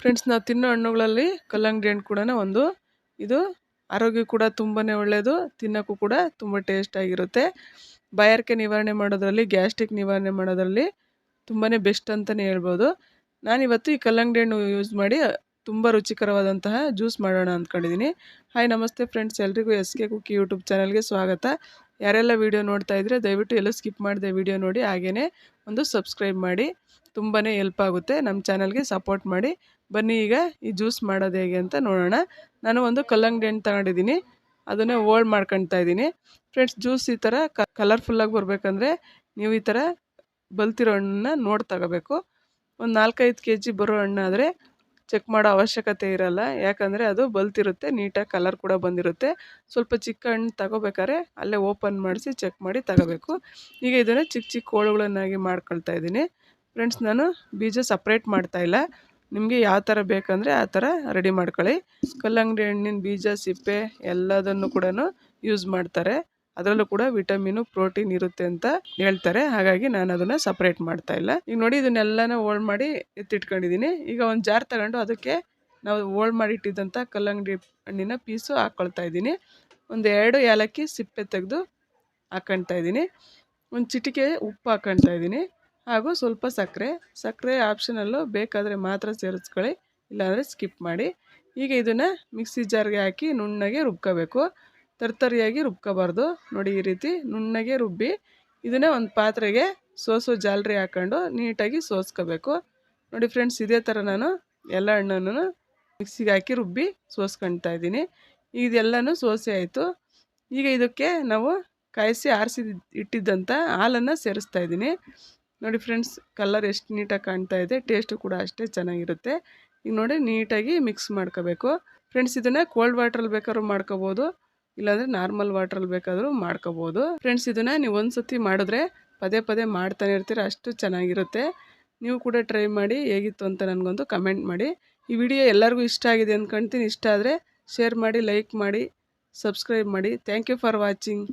Friends ನಾವು ತಿನ್ನೋ ಹಣ್ಣುಗಳಲ್ಲಿ ಕಲ್ಲಂಗಡಿ ಹಣ್ಣು ಕೂಡ ಒಂದು. ಇದು ಆರೋಗ್ಯ ಕೂಡ ತುಂಬಾ ಒಳ್ಳೆಯದು ತಿನ್ನೋಕ್ಕೂ ಕೂಡ ತುಂಬ ಟೇಸ್ಟಾಗಿರುತ್ತೆ ಬಾಯಾರಿಕೆ ನಿವಾರಣೆ ಮಾಡೋದ್ರಲ್ಲಿ, ಗ್ಯಾಸ್ಟ್ರಿಕ್ ನಿವಾರಣೆ ಮಾಡೋದ್ರಲ್ಲಿ ತುಂಬಾ ಬೆಸ್ಟ್ ಅಂತಲೇ ಹೇಳ್ಬೋದು. ನಾನಿವತ್ತು ಈ ಕಲ್ಲಂಗಡಿ ಹಣ್ಣು ಯೂಸ್ ಮಾಡಿ, ತುಂಬ ರುಚಿಕರವಾದಂತಹ ಜ್ಯೂಸ್ ಮಾಡೋಣ ಅಂದ್ಕೊಂಡಿದ್ದೀನಿ ಹಾಯ್ ನಮಸ್ತೆ ಫ್ರೆಂಡ್ಸ್ ಎಲ್ರಿಗೂ ಎಸ್ ಕೆ ಕುಕ್ಕಿ ಯೂಟ್ಯೂಬ್ ಚಾನಲ್ಗೆ ಸ್ವಾಗತ. ಯಾರೆಲ್ಲ ವೀಡಿಯೋ ನೋಡ್ತಾ ಇದ್ರೆ ದಯವಿಟ್ಟು ಎಲ್ಲೂ ಸ್ಕಿಪ್ ಮಾಡಿದೆ ವೀಡಿಯೋ ನೋಡಿ ಹಾಗೆಯೇ ಒಂದು ಸಬ್ಸ್ಕ್ರೈಬ್ ಮಾಡಿ. ತುಂಬಾ ಹೆಲ್ಪ್ ಆಗುತ್ತೆ. ನಮ್ಮ ಚಾನಲ್ಗೆ ಸಪೋರ್ಟ್ ಮಾಡಿ. ಬನ್ನಿ ಈಗ ಈ ಜ್ಯೂಸ್ ಮಾಡೋದು ಹೇಗೆ ಅಂತ ನೋಡೋಣ. ನಾನು ಒಂದು ಕಲ್ಲಂಗಡಿ ಹಣ್ಣು ತಗೊಂಡಿದ್ದೀನಿ. ಅದನ್ನೇ ಓಲ್ಡ್ ಮಾಡ್ಕೊಳ್ತಾ ಇದ್ದೀನಿ. ಫ್ರೆಂಡ್ಸ್ ಜ್ಯೂಸ್ ಈ ಥರ ಕಲರ್ಫುಲ್ಲಾಗಿ ಬರಬೇಕಂದ್ರೆ ನೀವು ಈ ಥರ ಬಲ್ತಿರೋ ಹಣ್ಣನ್ನ ನೋಡಿ ತಗೋಬೇಕು. ಒಂದು ನಾಲ್ಕೈದು ಕೆ ಜಿ ಬರೋ ಹಣ್ಣಾದರೆ ಚೆಕ್ ಮಾಡೋ ಅವಶ್ಯಕತೆ ಇರಲ್ಲ. ಯಾಕಂದರೆ ಅದು ಬಲ್ತಿರುತ್ತೆ, ನೀಟಾಗಿ ಕಲರ್ ಕೂಡ ಬಂದಿರುತ್ತೆ. ಸ್ವಲ್ಪ ಚಿಕ್ಕ ಹಣ್ಣು ತಗೋಬೇಕಾದ್ರೆ ಅಲ್ಲೇ ಓಪನ್ ಮಾಡಿಸಿ ಚೆಕ್ ಮಾಡಿ ತಗೋಬೇಕು. ಈಗ ಇದನ್ನು ಚಿಕ್ಕ ಚಿಕ್ಕ ಹೋಳುಗಳನ್ನಾಗಿ ಮಾಡ್ಕೊಳ್ತಾ ಇದ್ದೀನಿ. ಫ್ರೆಂಡ್ಸ್ ನಾನು ಬೀಜ ಸಪ್ರೇಟ್ ಮಾಡ್ತಾಯಿಲ್ಲ ನಿಮಗೆ ಯಾವ ಥರ ಬೇಕಂದರೆ ಆ ಥರ ರೆಡಿ ಮಾಡ್ಕೊಳ್ಳಿ. ಕಲ್ಲಂಗಡಿ ಹಣ್ಣಿನ ಬೀಜ, ಸಿಪ್ಪೆ ಎಲ್ಲದನ್ನು ಕೂಡ ಯೂಸ್ ಮಾಡ್ತಾರೆ. ಅದರಲ್ಲೂ ಕೂಡ ವಿಟಮಿನು ಪ್ರೋಟೀನ್ ಇರುತ್ತೆ ಅಂತ ಹೇಳ್ತಾರೆ. ಹಾಗಾಗಿ ನಾನು ಅದನ್ನು ಸಪ್ರೇಟ್ ಮಾಡ್ತಾ ಇಲ್ಲ. ಈಗ ನೋಡಿ, ಇದನ್ನೆಲ್ಲನ ಓಲ್ಡ್ ಮಾಡಿ ಎತ್ತಿಟ್ಕೊಂಡಿದ್ದೀನಿ. ಈಗ ಒಂದು ಜಾರ್ ತಗೊಂಡು ಅದಕ್ಕೆ ನಾವು ಓಲ್ಡ್ ಮಾಡಿ ಇಟ್ಟಿದ್ದಂಥ ಕಲ್ಲಂಗಡಿ ಹಣ್ಣಿನ ಪೀಸು ಹಾಕ್ಕೊಳ್ತಾ ಇದ್ದೀನಿ. ಒಂದು ಎರಡು ಏಲಕ್ಕಿ, ಸಿಪ್ಪೆ ತೆಗೆದು ಹಾಕ್ಕೊಳ್ತಾ ಇದ್ದೀನಿ. ಒಂದು ಚಿಟಿಕೆ ಉಪ್ಪು ಹಾಕ್ಕೊಳ್ತಾ ಇದ್ದೀನಿ. ಹಾಗೂ ಸ್ವಲ್ಪ ಸಕ್ಕರೆ ಸಕ್ಕರೆ ಆಪ್ಷನಲ್ಲೂ ಬೇಕಾದರೆ ಮಾತ್ರ ಸೇರಿಸ್ಕೊಳ್ಳಿ, ಇಲ್ಲಾಂದರೆ ಸ್ಕಿಪ್ ಮಾಡಿ. ಈಗ ಇದನ್ನು ಮಿಕ್ಸಿ ಜಾರ್ಗೆ ಹಾಕಿ ನುಣ್ಣಗೆ ರುಬ್ಕೋಬೇಕು. ತರ್ತರಿಯಾಗಿ ರುಬ್ಕೋಬಾರ್ದು. ನೋಡಿ ಈ ರೀತಿ ನುಣ್ಣಗೆ ರುಬ್ಬಿ ಇದನ್ನೇ ಒಂದು ಪಾತ್ರೆಗೆ ಸೋಸೋ ಜಾಲರಿ ಹಾಕ್ಕೊಂಡು ನೀಟಾಗಿ ಸೋಸ್ಕೋಬೇಕು. ನೋಡಿ ಫ್ರೆಂಡ್ಸ್ ಇದೇ ಥರ ನಾನು ಎಲ್ಲ ಹಣ್ಣನ್ನು ಮಿಕ್ಸಿಗೆ ಹಾಕಿ ರುಬ್ಬಿ ಸೋಸ್ಕೊಳ್ತಾ ಇದ್ದೀನಿ. ಇದೆಲ್ಲನೂ ಸೋಸೆ ಆಯಿತು. ಈಗ ಇದಕ್ಕೆ ನಾವು ಕಾಯಿಸಿ ಆರಿಸಿ ಇಟ್ಟಿದ್ದಂಥ ಹಾಲನ್ನು ಸೇರಿಸ್ತಾ ಇದ್ದೀನಿ. ನೋಡಿ ಫ್ರೆಂಡ್ಸ್, ಕಲರ್ ಎಷ್ಟು ನೀಟಾಗಿ ಕಾಣ್ತಾ ಇದೆ ಟೇಸ್ಟು ಕೂಡ ಅಷ್ಟೇ ಚೆನ್ನಾಗಿರುತ್ತೆ. ಈಗ ನೋಡಿ, ನೀಟಾಗಿ ಮಿಕ್ಸ್ ಮಾಡ್ಕೋಬೇಕು. ಫ್ರೆಂಡ್ಸ್, ಇದನ್ನು ಕೋಲ್ಡ್ ವಾಟ್ರಲ್ಲಿ ಬೇಕಾದ್ರೂ ಮಾಡ್ಕೋಬೋದು, ಇಲ್ಲಾಂದರೆ ನಾರ್ಮಲ್ ವಾಟ್ರಲ್ಲಿ ಬೇಕಾದರೂ ಮಾಡ್ಕೋಬೋದು. ಫ್ರೆಂಡ್ಸ್, ಇದನ್ನು ನೀವು ಒಂದು ಸತಿ ಮಾಡಿದ್ರೆ ಪದೇ ಪದೇ ಮಾಡ್ತಾನೆ ಇರ್ತೀರ, ಅಷ್ಟು ಚೆನ್ನಾಗಿರುತ್ತೆ. ನೀವು ಕೂಡ ಟ್ರೈ ಮಾಡಿ, ಹೇಗಿತ್ತು ಅಂತ ನನಗೊಂದು ಕಮೆಂಟ್ ಮಾಡಿ. ಈ ವಿಡಿಯೋ ಎಲ್ಲರಿಗೂ ಇಷ್ಟ ಆಗಿದೆ ಅಂದ್ಕೊಳ್ತೀನಿ ಇಷ್ಟ ಆದರೆ ಶೇರ್ ಮಾಡಿ ಲೈಕ್ ಮಾಡಿ ಸಬ್ಸ್ಕ್ರೈಬ್ ಮಾಡಿ. Thank you for watching